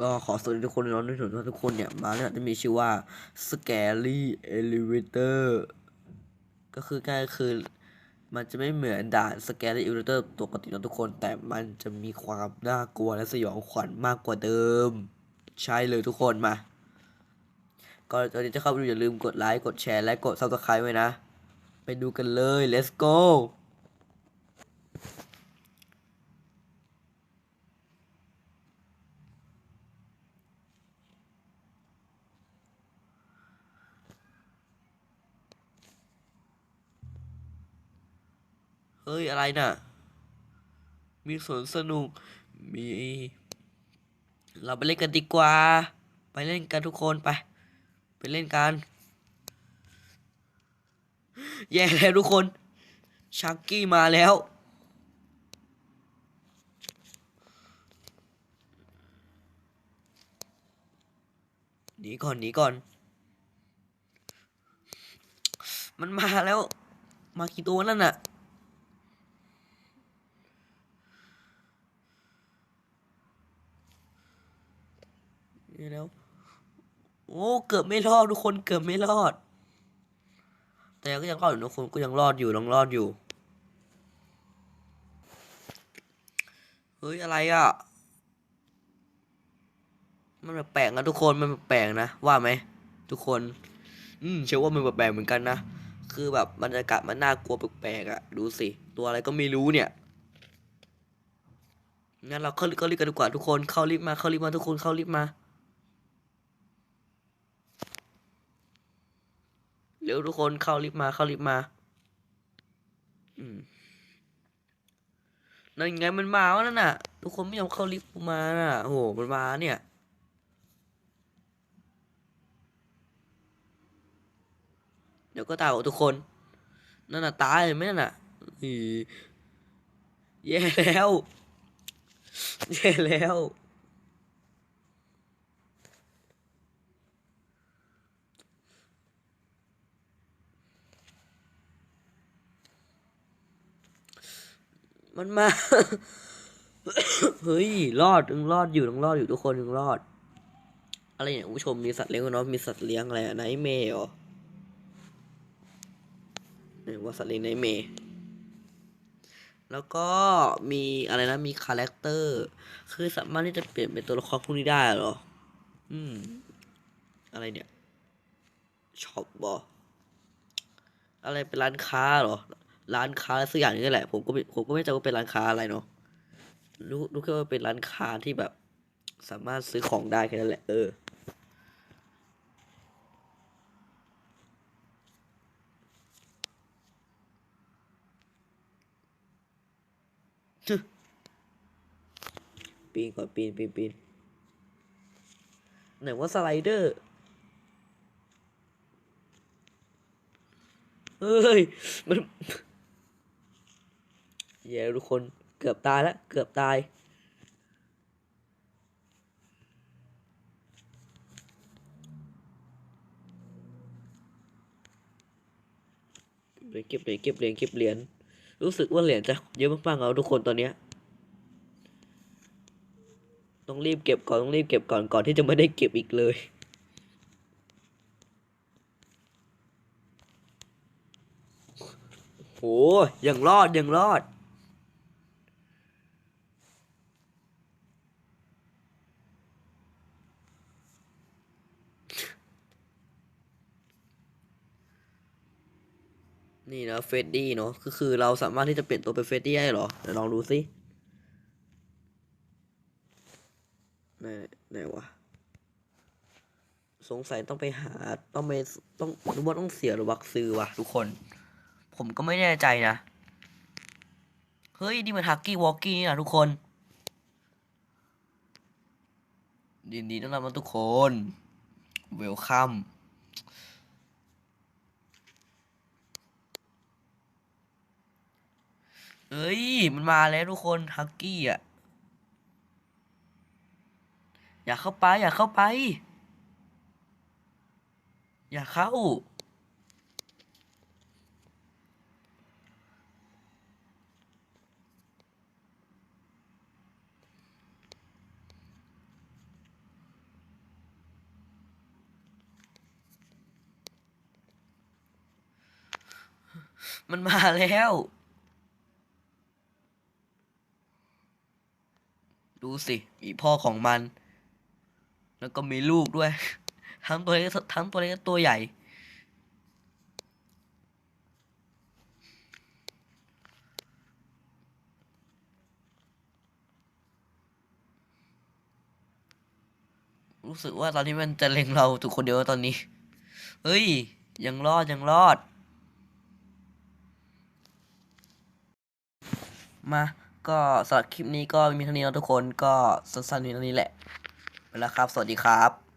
ก็ขอสวัสดีทุกคนน้องทุกคนทุกคนเนี่ยมาแล้วจะมีชื่อว่า Scary Elevator ก็คือง่ายคือมันจะไม่เหมือนด่าน Scary Elevator ปกตินะทุกคน แต่มันจะมีความน่ากลัวและสยองขวัญมากกว่าเดิม ใช่เลยทุกคนมาก็ตอนนี้จะเข้าไปดูอย่าลืมกดไลค์กดแชร์และกด Subscribe ไว้นะ ไปดูกันเลย let's go เฮ้ย อะไรน่ะ มีสวนสนุก มี เราไปเล่นกันดีกว่า ไปเล่นกันทุกคนไป ไปเล่นกัน แย่แล้วทุกคน ชักกี้มาแล้ว หนีก่อนหนีก่อน มันมาแล้ว มากี่ตัวนั่นน่ะ นี่แล้ว โอ้เกือบไม่รอดทุกคนเกือบไม่รอด แต่ก็ยังรอดอยู่ทุกคนก็ยังรอดอยู่ยังรอดอยู่เฮ้ยอะไรอะ มันแปลกนะทุกคนมันแปลกนะว่าไหมทุกคน อืมเชื่อว่ามันแปลกเหมือนกันนะคือแบบบรรยากาศมันน่ากลัวแปลกๆอะดูสิตัวอะไรก็ไม่รู้เนี่ยงั้นเราเข้าเข้ารีบกันดีกว่าทุกคนเข้ารีบมาเข้ารีบมาทุกคนเข้ารีบมา ร็วทุกคนเข้าลิฟต์มาเข้าลิฟต์มา อืมนั่นไงมันมาวะนั่นน่ะ ทุกคนไม่ยอมเข้าลิฟต์มาน่ะโอ้โหมันมาเนี่ยเดี๋ยวก็ตายทุกคน นั่นน่ะตายเห็นไหมนั่นน่ะแย่แล้วแย่แล้ว มันมา เฮ้ย รอดยังรอดอยู่ยังรอดอยู่ทุกคนยังรอด อะไรเนี่ยผู้ชมมีสัตว์เลี้ยงเนาะมีสัตว์เลี้ยงอะไรไนเมย์เหรอเนี่ยว่าสัตว์เลี้ยงไนเมย์แล้วก็มีอะไรนะมีคาแรคเตอร์ คือสามารถที่จะเปลี่ยนเป็นตัวละครพวกนี้ได้เหรอ อืม อะไรเนี่ยช็อปบออะไรเป็นร้านค้าเหรอ ร้านค้าสักอย่างนี่แหละ ผมก็ผมก็ไม่จำว่าเป็นร้านค้าอะไรเนาะรู้รู้แค่ว่าเป็นร้านค้าที่แบบ สามารถซื้อของได้แค่นั้นแหละเออปีนก่อนปีนปีนปีนไหนว่าสไลเดอร์เฮ้ยมัน แย่ทุกคนเกือบตายแล้วเกือบตาย เก็บเหรียญเก็บเหรียญเก็บเหรียญรู้สึกว่าเหรียญจะเยอะมากๆเอาทุกคนตอนเนี้ยต้องรีบเก็บก่อนต้องรีบเก็บก่อนก่อนที่จะไม่ได้เก็บอีกเลยโหยังรอดยังรอด นี่นะเฟดดี้เนาะก็คือเราสามารถที่จะเปลี่ยนตัวเป็นเฟดดี้ได้เหรอเดี๋ยวลองดูสิไหนไหนวะสงสัยต้องไปหาต้องไปต้องรู้ว่าต้องเสียหรือวักซื้อวะทุกคน ผมก็ไม่แน่ใจนะ เฮ้ย นี่มันฮักกี้วอกกี้นี่นะทุกคนยินดีต้อนรับทุกคน เวลคัม เอ้ย มันมาแล้วทุกคนฮักกี้อะ อยากเข้าไป อยากเข้าไป อยากเข้า มันมาแล้ว ดูสิ มีพ่อของมัน แล้วก็มีลูกด้วย ทั้งตัวเล็กทั้งตัวเล็กตัวใหญ่ รู้สึกว่าตอนนี้มันจะเล็งเราถูกคนเดียวตอนนี้ เฮ้ย ยังรอด ยังรอด มา ก็สำหรับคลิปนี้ก็มีเท่านี้แล้วทุกคนก็สั้นๆมีเท่านี้แหละไปแล้วครับ สวัสดีครับ